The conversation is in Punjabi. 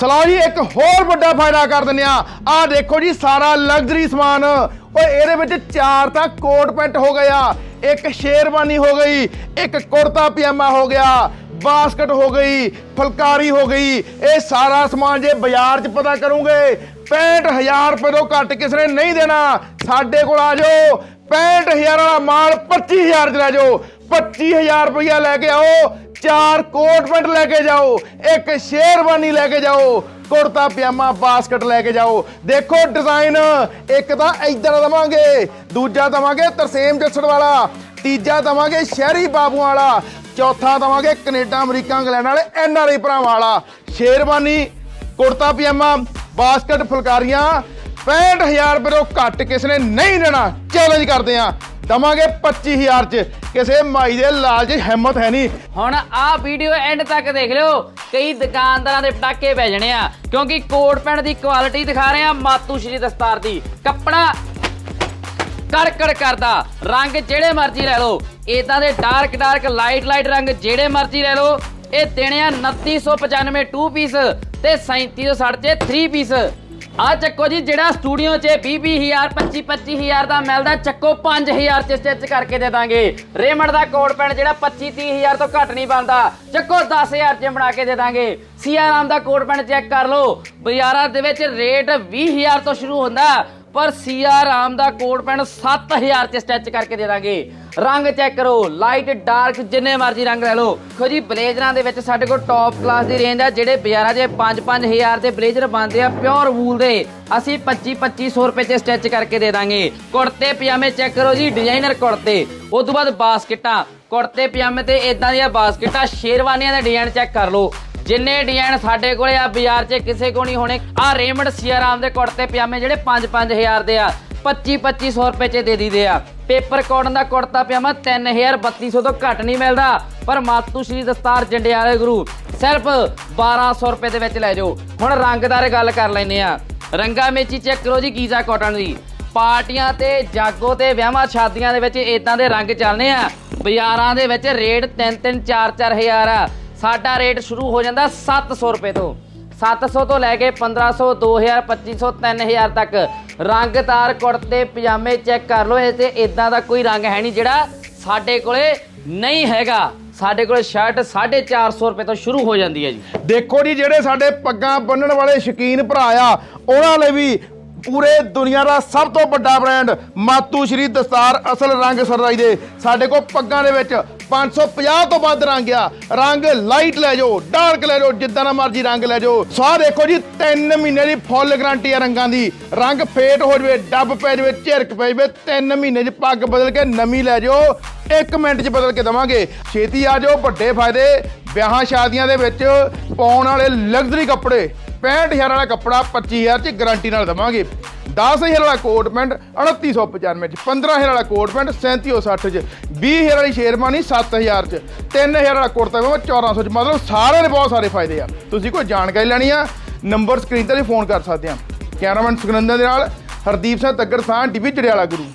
ਸਲਾਹ ਜੀ, ਇੱਕ ਹੋਰ ਵੱਡਾ ਫਾਇਦਾ ਕਰ ਦਿੰਦੇ ਆ ਆ ਦੇਖੋ ਜੀ, ਸਾਰਾ ਲਗਜ਼ਰੀ ਸਮਾਨ। ਓਏ, ਇਹਦੇ ਵਿੱਚ ਚਾਰ ਤਾਂ ਕੋਟ ਪੈਂਟ ਹੋ ਗਿਆ ਇੱਕ ਸ਼ੇਰਵਾਨੀ ਹੋ ਗਈ, ਇੱਕ ਕੁੜਤਾ ਪਜਾਮਾ ਹੋ ਗਿਆ, ਬਾਸਕਟ ਹੋ ਗਈ, ਫੁਲਕਾਰੀ ਹੋ ਗਈ। ਇਹ ਸਾਰਾ ਸਮਾਨ ਜੇ ਬਾਜ਼ਾਰ 'ਚ ਪਤਾ ਕਰੋਗੇ 65000 ਰੁਪਏ ਤੋਂ ਘੱਟ ਕਿਸੇ ਨੇ ਨਹੀਂ ਦੇਣਾ। ਸਾਡੇ ਕੋਲ ਆ ਜਾਓ 65000 ਵਾਲਾ ਮਾਲ 25000 ਚ ਲੈ ਜਾਓ। 25000 ਰੁਪਇਆ ਲੈ ਕੇ ਆਓ ਚਾਰ ਕੋਟ ਪੈਂਟ ਲੈ ਕੇ ਜਾਓ ਇੱਕ ਸ਼ੇਰਵਾਨੀ ਲੈ ਕੇ ਜਾਓ ਕੁੜਤਾ ਪਜਾਮਾ ਬਾਸਕਟ ਲੈ ਕੇ ਜਾਓ ਦੇਖੋ ਡਿਜ਼ਾਈਨ ਇੱਕ ਤਾਂ ਇਧਰ ਦਵਾਂਗੇ ਦੂਜਾ ਦਵਾਂਗੇ ਤਰਸੇਮ ਜੱਸੜ ਵਾਲਾ ਤੀਜਾ ਦਵਾਂਗੇ ਸ਼ਹਿਰੀ ਬਾਬੂਆਂ ਵਾਲਾ ਚੌਥਾ ਦਵਾਂਗੇ ਕੈਨੇਡਾ ਅਮਰੀਕਾ ਇੰਗਲੈਂਡ ਵਾਲੇ ਐਨ ਆਰ ਆਈ ਭਰਾਵਾਂ ਵਾਲਾ ਸ਼ੇਰਵਾਨੀ ਕੁੜਤਾ ਪਜਾਮਾ ਬਾਸਕਟ ਫੁਲਕਾਰੀਆਂ 65000 ਰੁਪਏ ਤੋਂ ਘੱਟ ਕਿਸੇ ਨੇ ਨਹੀਂ ਦੇਣਾ ਚੈਲੰਜ ਕਰਦੇ ਆ ਦਵਾਂਗੇ 25000 ਚ ਕਿਸੇ ਮਾਈ ਦੇ ਲਾਲ 'ਚ ਹਿੰਮਤ ਹੈ ਨਹੀਂ। ਹੁਣ ਆਹ ਵੀਡੀਓ ਐਂਡ ਤੱਕ ਦੇਖ ਲਿਓ। ਕਈ ਦੁਕਾਨਦਾਰਾਂ ਦੇ ਪਟਾਕੇ ਪੈ ਜਾਣੇ ਆ, ਕਿਉਂਕਿ ਕੋਟ ਪੈਂਟ ਦੀ ਕੁਆਲਿਟੀ ਦਿਖਾ ਰਹੇ ਆ ਮਾਤੂ ਸ਼੍ਰੀ ਦਸਤਾਰ ਦੀ। ਕੱਪੜਾ ਕੜਕੜ ਕਰਦਾ, ਰੰਗ ਜਿਹੜੇ ਮਰਜ਼ੀ ਲੈ ਲਓ। ਇਦਾਂ ਦੇ ਡਾਰਕ ਡਾਰਕ ਲਾਈਟ ਲਾਈਟ ਰੰਗ ਜਿਹੜੇ ਮਰਜ਼ੀ ਲੈ ਲਓ। ਇਹ ਦੇਣੇ ਆ 2995 2 ਪੀਸ ਤੇ 3760 ਚ 3 ਪੀਸ ਆ ਚੱਕੋ ਜੀ, ਜਿਹੜਾ ਸਟੂਡੀਓ 'ਚ 20000 25 25000 ਦਾ ਮਿਲਦਾ, ਚੱਕੋ 5000 ਚ ਸਟਿਚ ਕਰਕੇ ਦੇ ਦਾਂਗੇ। ਰੇਮੰਡ ਦਾ ਕੋਟ ਪੈਂਟ ਜਿਹੜਾ 25 30000 ਤੋਂ ਘੱਟ ਨਹੀਂ ਬਣਦਾ, ਚੱਕੋ 10000 ਚ ਬਣਾ ਕੇ ਦੇ ਦਾਂਗੇ। ਸੀਆਰਾਮ ਦਾ ਕੋਟ ਪੈਂਟ ਚੈੱਕ ਕਰ ਲਓ, ਬਾਜ਼ਾਰਾਂ ਦੇ ਵਿੱਚ ਰੇਟ 20000 ਤੋਂ ਸ਼ੁਰੂ ਹੁੰਦਾ ਪਰ ਸੀਆ ਆਮ ਦਾ ਕੋਟ ਪੈਂਟ 7000 ਚ ਸਟਿਚ ਕਰਕੇ ਦੇ ਦਾਂਗੇ। ਰੰਗ ਚੈੱਕ ਕਰੋ ਲਾਈਟ ਡਾਰਕ ਜਿੰਨੇ ਮਰਜ਼ੀ ਰੰਗ ਲੈ ਲਓ। ਦੇਖੋ ਜੀ, ਬਲੇਜ਼ਰਾਂ ਦੇ ਵਿੱਚ ਸਾਡੇ ਕੋਲ ਟੌਪ ਕਲਾਸ ਦੀ ਰੇਂਜ ਆ, ਜਿਹੜੇ ਬਾਜ਼ਾਰਾਂ 'ਚ 5-5000 ਦੇ ਬਲੇਜ਼ਰ ਬਣਦੇ ਆ ਪਿਓਰ ਵੂਲ ਦੇ। ਅਸੀਂ 25-2500 ਰੁਪਏ 'ਚ ਸਟਿਚ ਕਰਕੇ ਦੇ ਦਾਂਗੇ। ਕੁੜਤੇ, ਪਜਾਮੇ ਚੈੱਕ ਕਰੋ ਜੀ ਡਿਜ਼ਾਈਨਰ ਕੁੜਤੇ। ਉਸ ਤੋਂ ਬਾਅਦ ਬਾਸਕਟਾਂ। ਕੁੜਤੇ, ਪਜਾਮੇ ਤੇ ਇਦਾਂ ਦੀਆਂ ਬਾਸਕਟਾਂ, ਸ਼ੇਰਵਾਨੀਆਂ ਦਾ ਡਿਜ਼ਾਈਨ ਚੈੱਕ ਕਰ ਲਓ। ਜਿੰਨੇ ਡਿਜ਼ਾਈਨ ਸਾਡੇ ਕੋਲੇ ਆ, ਬਾਜ਼ਾਰ 'ਚ ਕਿਸੇ ਕੋ ਨਹੀਂ ਹੋਣੇ। ਆ ਰੇਮੰਡ ਸੀਆਰਾਮ ਦੇ ਕੁੜਤੇ ਪਜਾਮੇ ਜਿਹੜੇ 5-5000 ਦੇ ਆ। 25-2500 ਰੁਪਏ 'ਚ ਦੇ ਦੀਦੇ ਆ। ਪੇਪਰ ਕਾਟਨ ਦਾ ਕੁੜਤਾ ਪਜਾਮਾ 3200 ਤੋਂ ਘੱਟ ਨਹੀਂ ਮਿਲਦਾ। ਪਰ ਮਾਤੂ ਸ਼੍ਰੀ ਦਸਤਾਰ ਜੰਡਿਆਲੇ ਗੁਰੂ, ਸਿਰਫ 1200 ਰੁਪਏ ਦੇ ਵਿੱਚ ਲੈ ਜਾਓ। ਹੁਣ ਰੰਗਦਾਰ ਗੱਲ ਕਰ ਲੈਨੇ ਆ। ਰੰਗਾ ਮੇਚੀ ਚੈੱਕ ਕਰੋ ਜੀ ਗੀਜ਼ਾ ਕਾਟਨ ਦੀ। ਪਾਰਟੀਆਂ ਤੇ ਜਾਗੋ ਤੇ ਵਿਆਹਾਂ ਸ਼ਾਦੀਆਂ ਦੇ ਵਿੱਚ ਇਦਾਂ ਦੇ ਰੰਗ ਚੱਲਨੇ ਆ। ਬਾਜ਼ਾਰਾਂ ਦੇ ਵਿੱਚ ਰੇਟ 3-3 4-4 ਹਜ਼ਾਰ ਆ। ਸਾਡਾ ਰੇਟ ਸ਼ੁਰੂ ਹੋ ਜਾਂਦਾ 700 ਰੁਪਏ ਤੋਂ। 700 ਤੋਂ ਲੈ ਕੇ 1500 2000 2500 3000 ਤੱਕ। ਰੰਗਦਾਰ ਕੁੜਤੇ ਪਜਾਮੇ ਚੈੱਕ ਕਰ ਲਓ, ਇਹ ਤੇ ਇਦਾਂ ਦਾ ਕੋਈ ਰੰਗ ਹੈ ਨਹੀਂ ਜਿਹੜਾ ਸਾਡੇ ਕੋਲੇ ਨਹੀਂ ਹੈਗਾ। ਸਾਡੇ ਕੋਲ ਸ਼ਰਟ 450 ਰੁਪਏ ਤੋਂ ਸ਼ੁਰੂ ਹੋ ਜਾਂਦੀ ਹੈ ਜੀ। ਦੇਖੋ ਜੀ, ਜਿਹੜੇ ਸਾਡੇ ਪੱਗਾਂ ਬੰਨਣ ਵਾਲੇ ਸ਼ਕੀਨ ਭਰਾ ਆ, ਉਹਨਾਂ ਲਈ ਵੀ ਪੂਰੇ ਦੁਨੀਆ ਦਾ ਸਭ ਤੋਂ ਵੱਡਾ ਬ੍ਰਾਂਡ ਮਾਤੂ ਸ਼੍ਰੀ ਦਸਤਾਰ ਅਸਲ ਰੰਗ ਸਰਦਾਈ ਦੇ। ਸਾਡੇ ਕੋਲ ਪੱਗਾਂ ਦੇ ਵਿੱਚ 550 ਤੋਂ ਵੱਧ ਰੰਗ ਆ। ਰੰਗ ਲਾਈਟ ਲੈ ਜਾਓ ਡਾਰਕ ਲੈ ਜਾਓ, ਜਿੱਦਾਂ ਦਾ ਮਰਜ਼ੀ ਰੰਗ ਲੈ ਜਾਓ। ਸਾਹ ਦੇਖੋ ਜੀ 3 ਮਹੀਨੇ ਦੀ ਫੁੱਲ ਗਾਰੰਟੀ ਆ ਰੰਗਾਂ ਦੀ। ਰੰਗ ਫੇਟ ਹੋ ਜਵੇ, ਡੱਬ ਪੈ ਜਵੇ, ਝਿਰਕ ਪੈ ਜਵੇ 3 ਮਹੀਨੇ 'ਚ ਪੱਗ ਬਦਲ ਕੇ ਨਵੀਂ ਲੈ ਜਾਓ। 1 ਮਿੰਟ 'ਚ ਬਦਲ ਕੇ ਦਵਾਂਗੇ। ਛੇਤੀ ਆ ਜਾਓ, ਵੱਡੇ ਫਾਇਦੇ। ਵਿਆਹਾਂ ਸ਼ਾਦੀਆਂ ਦੇ ਵਿੱਚ ਪਾਉਣ ਵਾਲੇ ਲਗਜ਼ਰੀ ਕੱਪੜੇ। 65000 ਵਾਲਾ ਕੱਪੜਾ 25000 ਚ ਗਾਰੰਟੀ ਨਾਲ ਦਵਾਂਗੇ। 10000 ਵਾਲਾ ਕੋਟ ਪੈਂਟ 2995 ਚ 15000 ਵਾਲਾ ਕੋਟ ਪੈਂਟ 3760 ਚ 20000 ਵਾਲੀ ਸ਼ੇਰਵਾਨੀ 7000 ਚ 3000 ਵਾਲਾ ਕੁੜਤਾ ਪਜਾਮਾ 1400 ਚ। ਮਤਲਬ ਸਾਰਿਆਂ ਦੇ ਬਹੁਤ ਸਾਰੇ ਫਾਇਦੇ ਆ। ਤੁਸੀਂ ਕੋਈ ਜਾਣਕਾਰੀ ਲੈਣੀ ਆ, ਨੰਬਰ ਸਕਰੀਨ ਤੇ ਵੀ ਫੋਨ ਕਰ ਸਕਦੇ ਆ। ਕੈਮਰਾਮੈਨ ਸੁਖਨੰਦਨ ਦੇ ਨਾਲ ਹਰਦੀਪ ਸਿੰਘ ਤੱਗਰ ਸਾਹ ਟੀਵੀ ਜੜਿਆਲਾ ਗੁਰੂ।